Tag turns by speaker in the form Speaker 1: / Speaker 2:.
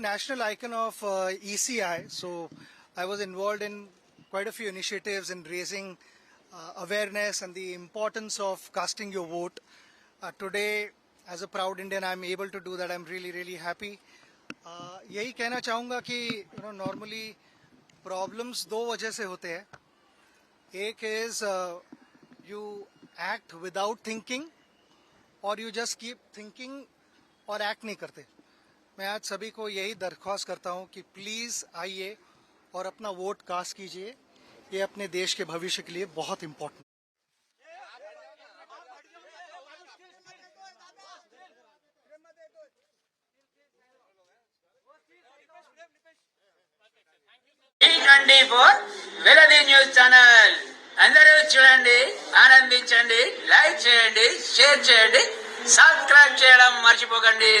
Speaker 1: national icon of uh, ECI, so I was involved in quite a few initiatives in raising uh, awareness and the importance of casting your vote. Uh, today, as a proud Indian, I'm able to do that. I'm really, really happy. Uh, यही कहना चाहूँगा कि you know normally problems दो वजह से होते हैं एक is you act without thinking और यू जस्ट कीप थिंकिंग और एक्ट नहीं करते मैं आज सभी को यही दरख्वास्त करता हूं कि प्लीज आइए और अपना वोट कास्ट कीजिए ये अपने देश के भविष्य के लिए बहुत important
Speaker 2: twenty four వెలది news channel అందరూ చూడండి ఆనందించండి లైక్ చేయండి షేర్ చేయండి సబ్స్క్రైబ్ చేయడం మర్చిపోకండి